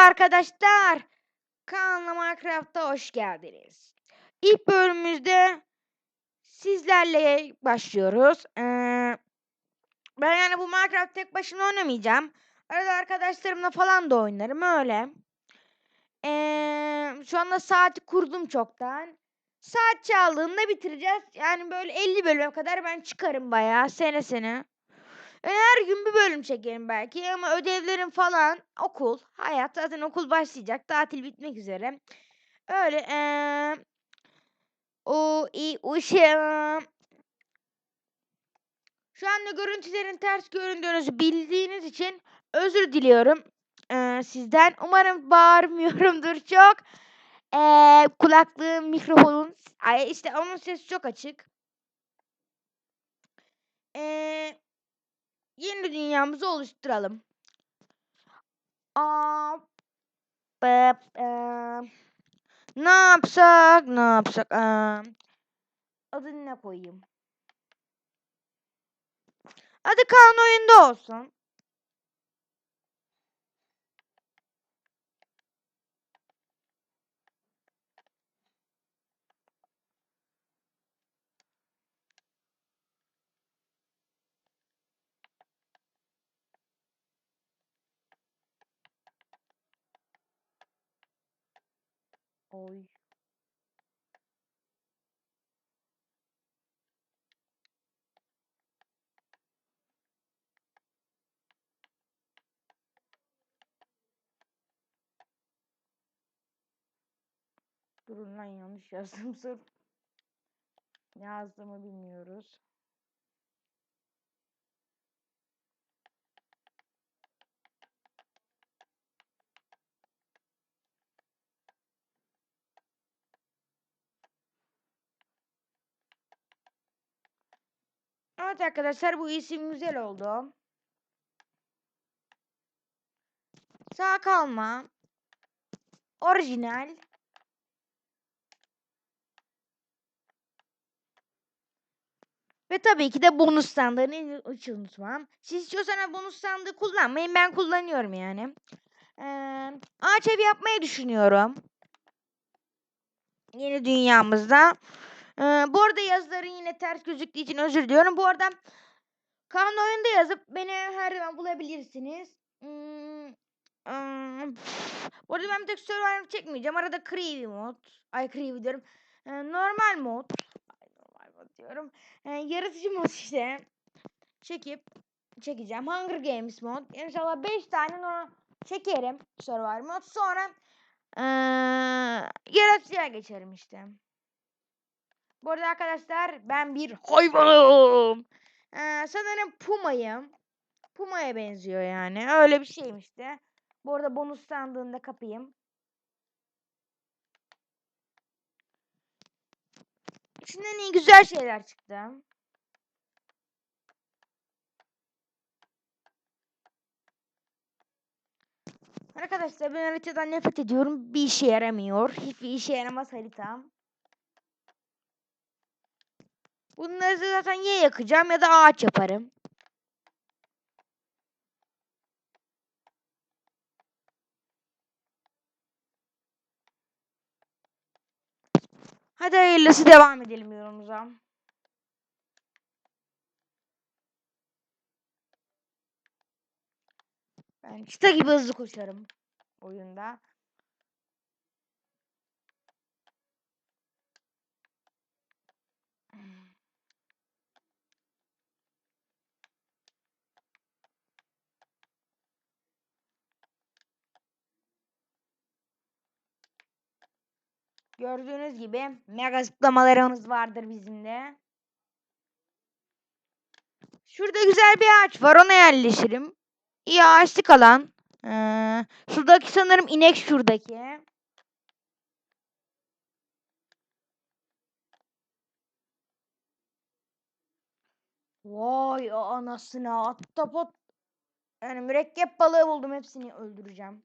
arkadaşlar. Kanalıma Minecraft'a hoş geldiniz. İlk bölümümüzde sizlerle başlıyoruz. Ee, ben yani bu Minecraft tek başına oynamayacağım. Arada arkadaşlarımla falan da oynarım öyle. Ee, şu anda saati kurdum çoktan. Saat çaldığında bitireceğiz. Yani böyle 50 bölüme kadar ben çıkarım bayağı sene sene. Yani her gün bir bölüm çekerim belki ama ödevlerim falan okul, hayat zaten okul başlayacak, tatil bitmek üzere. Öyle eee o iyi uşağım. Şu anda görüntülerin ters göründüğünüzü bildiğiniz için özür diliyorum eee, sizden. Umarım bağırmıyorumdur çok. Eee kulaklığım, mikrofonun, ay işte onun sesi çok açık. Eee yeni dünyamızı oluşturalım. Eee, ne yapsak, ne yapsak? Eee, adını ne koyayım? Adı Kaan oyunda olsun. Oy. Durun lan yanlış yazdım sırf. Ne yazdığımı bilmiyoruz. Evet arkadaşlar bu isim güzel oldu. Sağ kalma. Orijinal. Ve tabii ki de bonus sandığını hiç unutmam. Siz istiyorsanız bonus sandığı kullanmayın. Ben kullanıyorum yani. Ee, ağaç evi yapmayı düşünüyorum. Yeni dünyamızda. Ee, bu arada yazıların yine ters gözüktüğü için özür diliyorum. Bu arada Kaan oyunda yazıp beni her zaman bulabilirsiniz. Bu arada ben bir tek Survivor çekmeyeceğim. Arada Creepy mod. Ay Creepy diyorum. Ee, normal mod. Ay normal mod diyorum. Ee, yaratıcı mod işte. Çekip çekeceğim. Hunger Games mod. İnşallah 5 tane no çekerim. Survivor mod. Sonra ee, yaratıcıya geçerim işte. Bu arada arkadaşlar ben bir hayvanım. Ee, sanırım Puma'yım. Puma'ya benziyor yani. Öyle bir şeymiş de. Bu arada bonus sandığında kapayım. İçinden iyi güzel şeyler çıktı. Arkadaşlar ben haritadan nefret ediyorum. Bir işe yaramıyor. Hiçbir işe yaramaz haritam. Bunları zaten ya yakacağım ya da ağaç yaparım. Hadi hayırlısı devam edelim yorumumuza. Ben çıta gibi hızlı koşarım oyunda. Gördüğünüz gibi mega zıplamalarımız vardır bizim de. Şurada güzel bir ağaç var ona yerleşirim. İyi ağaçlık alan. Ee, şuradaki sanırım inek şuradaki. Vay anasını ahtapot. Yani mürekkep balığı buldum hepsini öldüreceğim.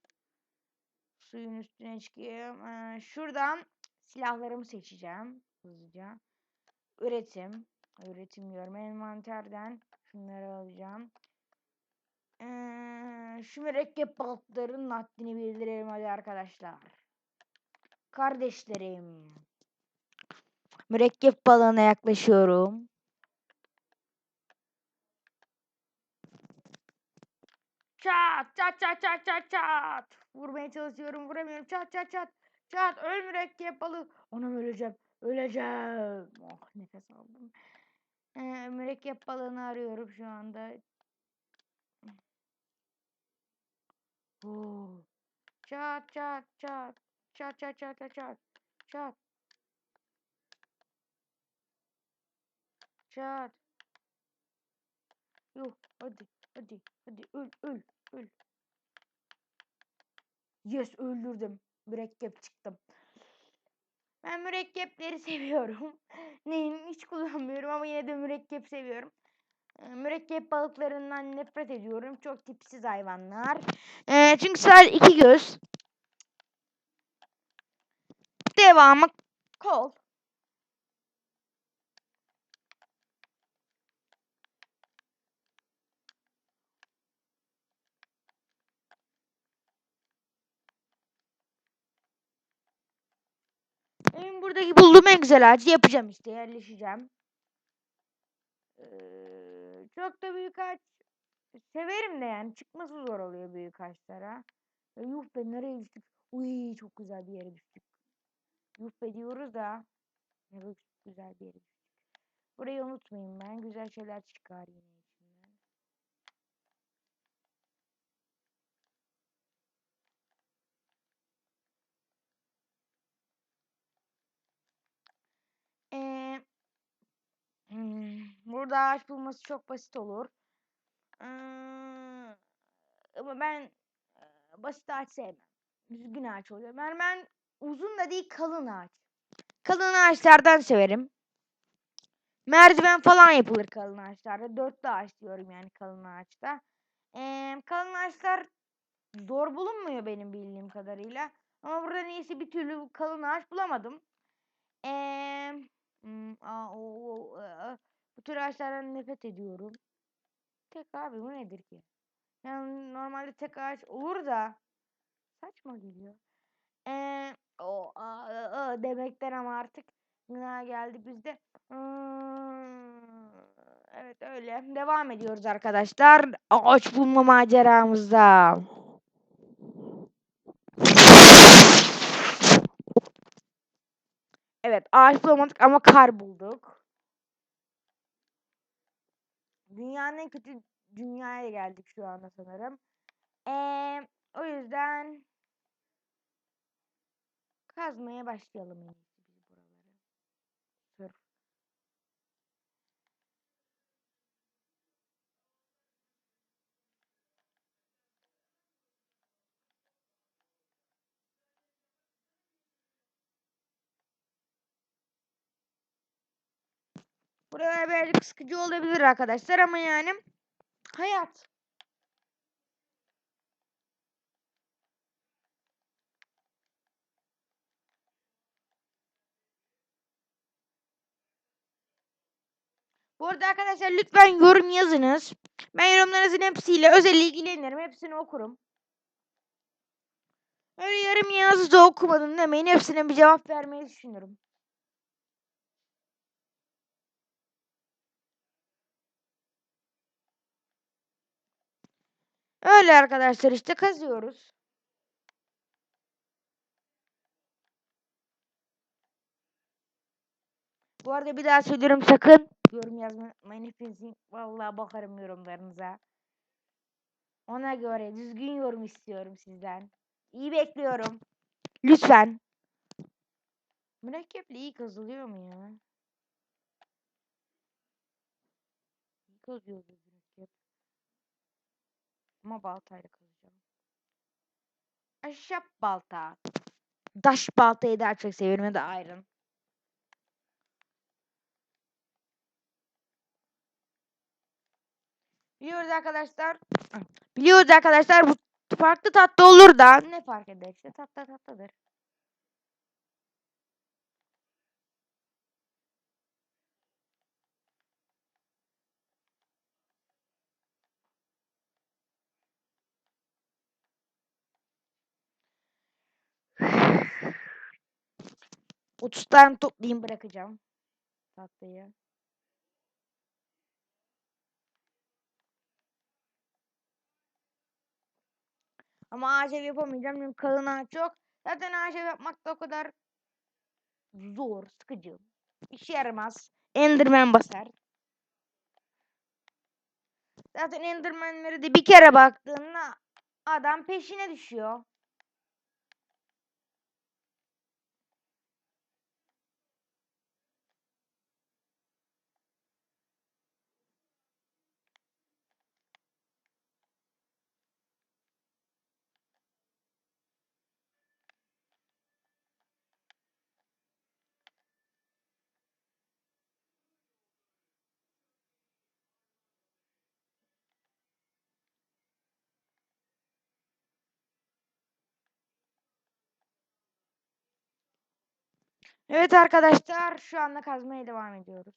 Suyun üstüne çıkayım. Ee, şuradan silahlarımı seçeceğim hızlıca. Üretim. Üretim diyorum. Envanterden şunları alacağım. Ee, şu mürekkep balıklarının haddini bildirelim hadi arkadaşlar. Kardeşlerim. Mürekkep balığına yaklaşıyorum. Çat çat çat çat çat çat. Vurmaya çalışıyorum vuramıyorum. Çat çat çat. Çat öl mürekkep balığı. Anam öleceğim. Öleceğim. Oh nefes aldım. Ee, mürekkep balığını arıyorum şu anda. Oo. Çat çat çat. Çat çat çat çat çat. Çat. Çat. Yuh hadi hadi hadi öl öl öl. Yes öldürdüm. Mürekkep çıktım. Ben mürekkepleri seviyorum. Neyim hiç kullanmıyorum ama yine de mürekkep seviyorum. Mürekkep balıklarından nefret ediyorum. Çok tipsiz hayvanlar. Ee, çünkü sadece iki göz. Devamı kol. Bulduğum en güzel ağacı yapacağım işte. Yerleşeceğim. Ee, çok da büyük ağaç severim de yani. Çıkması zor oluyor büyük ağaçlara. E, yuh be nereye düştük? Uy çok güzel bir yere düştük. Yuh be diyoruz da. Ne güzel bir yere düştük. Burayı unutmayın ben. Güzel şeyler çıkar yine içinden. Ee, hmm, burada ağaç bulması çok basit olur. Ama ben basit ağaç sevmem. Düzgün ağaç oluyor. Ben, ben uzun da değil kalın ağaç. Kalın ağaçlardan severim. Merdiven falan yapılır kalın ağaçlarda. Dörtlü ağaç diyorum yani kalın ağaçta. Ee, kalın ağaçlar zor bulunmuyor benim bildiğim kadarıyla. Ama burada neyse bir türlü kalın ağaç bulamadım. Ee, hmm, aa, o, o, aa, bu tür ağaçlardan nefret ediyorum. Tek abi bu nedir ki? Yani normalde tek ağaç olur da saçma geliyor. Ee, o aa, aa, demekten ama artık günah geldik biz de. Hmm, evet öyle. Devam ediyoruz arkadaşlar. Ağaç bulma maceramızda. Evet ağaç bulamadık ama kar bulduk. Dünyanın en kötü dünyaya geldik şu anda sanırım. Ee, o yüzden kazmaya başlayalım en iyisi biz buraları. Sırf. Buralar birazcık sıkıcı olabilir arkadaşlar ama yani hayat. Bu arada arkadaşlar lütfen yorum yazınız. Ben yorumlarınızın hepsiyle özel ilgilenirim. Hepsini okurum. Öyle yarım yazı da okumadım demeyin. Hepsine bir cevap vermeyi düşünürüm. Öyle arkadaşlar işte kazıyoruz. Bu arada bir daha söylüyorum sakın yorum yazmayın hepinizin. Vallahi bakarım yorumlarınıza. Ona göre düzgün yorum istiyorum sizden. İyi bekliyorum. Lütfen. Mürekkeple iyi kazılıyor mu ya? İyi kazıyoruz. Ama baltayla kazacağım. Ahşap balta. Daş baltayı daha çok seviyorum da iron. Biliyoruz arkadaşlar. Biliyoruz arkadaşlar bu farklı tatlı olur da ne fark eder işte tatlı tatlıdır. 30 tane toplayayım bırakacağım. Tahtayı. Ama ağaç ev yapamayacağım çünkü kalın ağaç yok. Zaten ağaç ev yapmak da o kadar zor, sıkıcı. İşe yaramaz. Enderman basar. Zaten Enderman'lere de bir kere baktığında adam peşine düşüyor. Evet arkadaşlar şu anda kazmaya devam ediyoruz.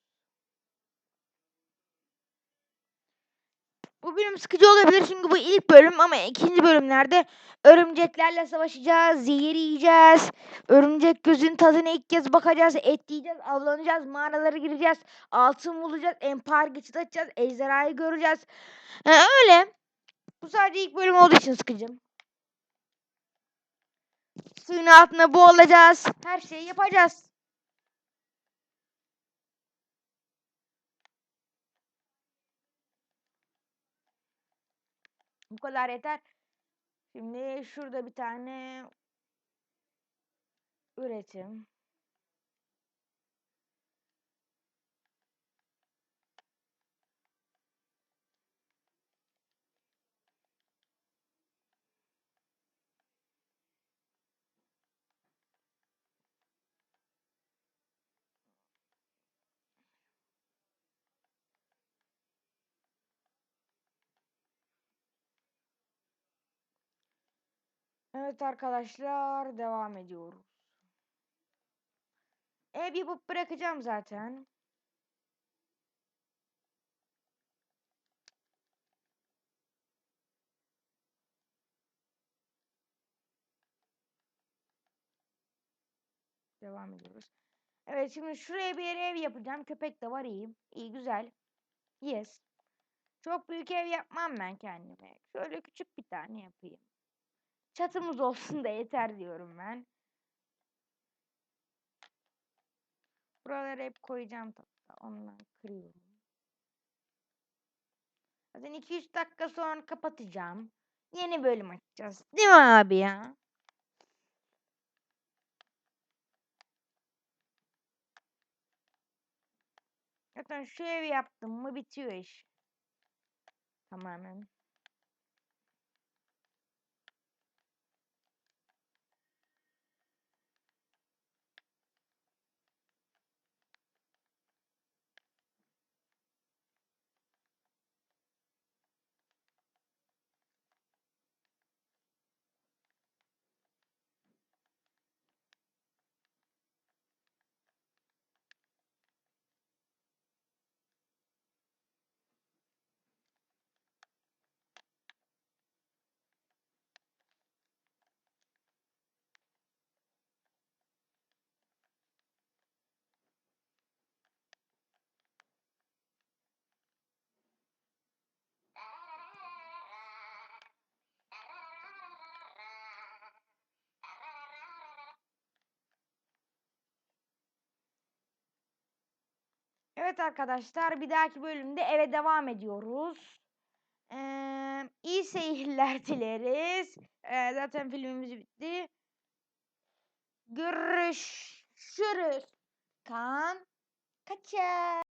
Bu bölüm sıkıcı olabilir çünkü bu ilk bölüm ama ikinci bölümlerde örümceklerle savaşacağız, zehir yiyeceğiz, örümcek gözün tadına ilk kez bakacağız, et yiyeceğiz, avlanacağız, mağaralara gireceğiz, altın bulacağız, empar geçit açacağız, ejderhayı göreceğiz. Ha, öyle. Bu sadece ilk bölüm olduğu için sıkıcı. Suyun altında boğulacağız, her şeyi yapacağız. Bu kadar yeter. Şimdi şurada bir tane üretim. Evet arkadaşlar devam ediyoruz. Ev yapıp bırakacağım zaten. Devam ediyoruz. Evet şimdi şuraya bir ev yapacağım. Köpek de var iyi. İyi güzel. Yes. Çok büyük ev yapmam ben kendime. Şöyle küçük bir tane yapayım. Çatımız olsun da yeter diyorum ben. Buraları hep koyacağım tahta. Ondan kırıyorum. Zaten 2-3 dakika sonra kapatacağım. Yeni bölüm açacağız. Değil mi abi ya? Zaten şu evi yaptım mı bitiyor iş. Tamamen. Evet arkadaşlar bir dahaki bölümde eve devam ediyoruz. Ee, iyi seyirler dileriz. Ee, zaten filmimiz bitti. Görüşürüz. Kan kaçar.